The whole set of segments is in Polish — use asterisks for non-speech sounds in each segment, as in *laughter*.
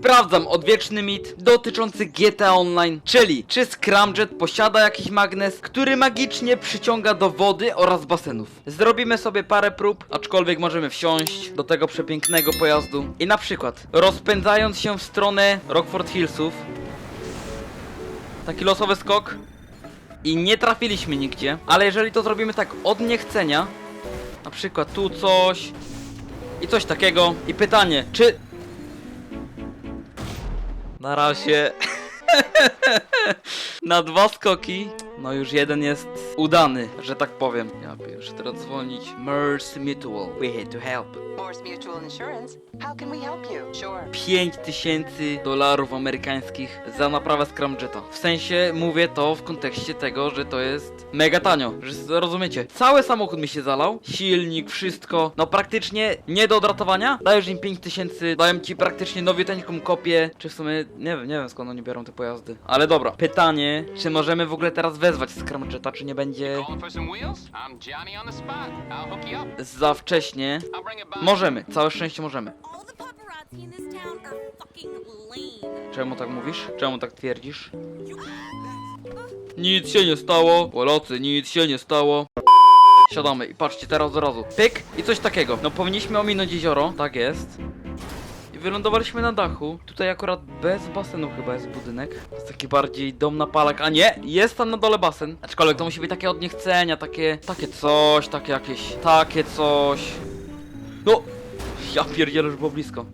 Sprawdzam odwieczny mit dotyczący GTA Online, czyli czy Scramjet posiada jakiś magnes, który magicznie przyciąga do wody oraz basenów. Zrobimy sobie parę prób, aczkolwiek możemy wsiąść do tego przepięknego pojazdu i na przykład rozpędzając się w stronę Rockford Hillsów, taki losowy skok i nie trafiliśmy nigdzie, ale jeżeli to zrobimy tak od niechcenia, na przykład tu coś i coś takiego i pytanie, czy na razie. *laughs* Na dwa skoki. No już jeden jest udany, że tak powiem. Ja pierwszy teraz dzwonić. Mercy Mutual. We had to help. Morse Mutual Insurance. How can we help you? Sure. 5000 dolarów amerykańskich za naprawę Scramjeta. W sensie mówię to w kontekście tego, że to jest mega tanio, że rozumiecie. Cały samochód mi się zalał, silnik, wszystko, no praktycznie nie do odratowania. Dajesz im 5000, dają ci praktycznie nowiuteńką kopię, czy w sumie, nie wiem, nie wiem skąd oni biorą te pojazdy. Ale dobra, pytanie, czy możemy w ogóle teraz wezwać Scramjeta, czy nie będzie za wcześnie? Możemy, całe szczęście możemy. Czemu tak mówisz? Czemu tak twierdzisz? Nic się nie stało, Polacy, nic się nie stało. Siadamy i patrzcie teraz od razu. Pyk i coś takiego. No powinniśmy ominąć jezioro, tak jest. Wylądowaliśmy na dachu. Tutaj akurat bez basenu chyba jest budynek. To jest taki bardziej dom na palak. A nie, jest tam na dole basen. Aczkolwiek to musi być takie od niechcenia, takie, takie coś, takie jakieś, takie coś. No, ja pierdzielę, już było blisko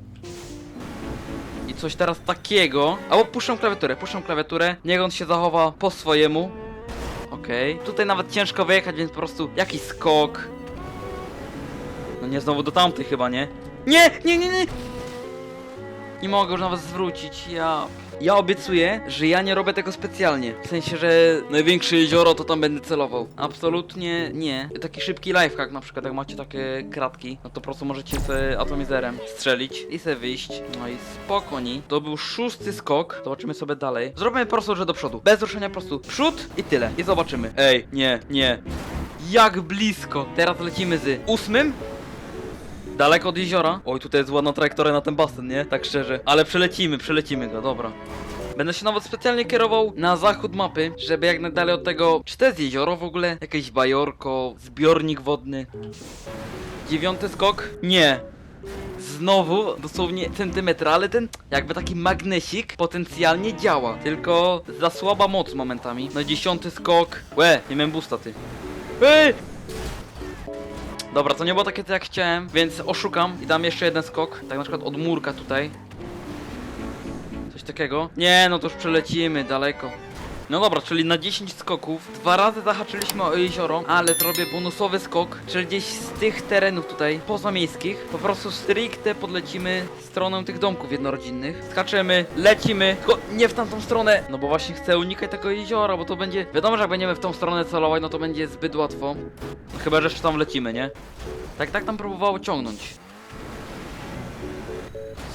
i coś teraz takiego. Albo puszczę klawiaturę, puszczę klawiaturę. Niech on się zachowa po swojemu. Okej. Tutaj nawet ciężko wyjechać, więc po prostu jakiś skok. No nie znowu do tamtej chyba, nie? Nie, nie, nie, nie! Nie mogę już nawet zwrócić, ja... Ja obiecuję, że ja nie robię tego specjalnie. W sensie, że największe jezioro to tam będę celował. Absolutnie nie. Taki szybki lifehack na przykład, jak macie takie kratki, no to po prostu możecie sobie atomizerem strzelić i sobie wyjść. No i spokojni. To był szósty skok. Zobaczymy sobie dalej. Zrobimy po prostu, że do przodu. Bez ruszenia po prostu. Przód i tyle. I zobaczymy. Ej, nie, nie. Jak blisko. Teraz lecimy z ósmym. Daleko od jeziora. Oj, tutaj jest ładna trajektoria na ten basen, nie? Tak szczerze. Ale przelecimy, przelecimy go, dobra. Będę się nawet specjalnie kierował na zachód mapy, żeby jak najdalej od tego... Czy to jest jezioro w ogóle? Jakieś bajorko, zbiornik wodny. Dziewiąty skok? Nie. Znowu, dosłownie centymetr, ale ten jakby taki magnesik potencjalnie działa. Tylko za słaba moc momentami. No dziesiąty skok. Łe, nie miałem busta ty. Ej! Dobra, to nie było takie jak chciałem, więc oszukam i dam jeszcze jeden skok. Tak na przykład od murka tutaj. Coś takiego. Nie, no to już przelecimy daleko. No dobra, czyli na 10 skoków dwa razy zahaczyliśmy o jezioro, ale zrobię bonusowy skok, czyli gdzieś z tych terenów tutaj pozamiejskich po prostu stricte podlecimy stronę tych domków jednorodzinnych. Skaczemy, lecimy, tylko nie w tamtą stronę, no bo właśnie chcę unikać tego jeziora, bo to będzie, wiadomo, że jak będziemy w tą stronę celować, no to będzie zbyt łatwo. Chyba, że jeszcze tam lecimy, nie? Tak, tak tam próbowało ciągnąć.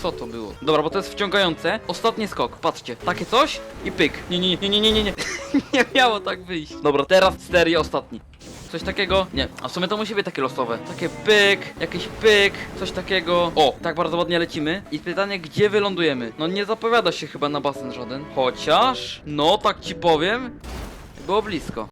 Co to było? Dobra, bo to jest wciągające. Ostatni skok, patrzcie. Takie coś i pyk. Nie, nie, nie, nie, nie, nie, nie. *laughs* nie miało tak wyjść. Dobra, teraz cztery ostatni. Coś takiego? Nie. A w sumie to musi być takie losowe. Takie pyk, jakiś pyk, coś takiego. O, tak bardzo ładnie lecimy. I pytanie, gdzie wylądujemy? No nie zapowiada się chyba na basen żaden. Chociaż, no tak ci powiem, było blisko.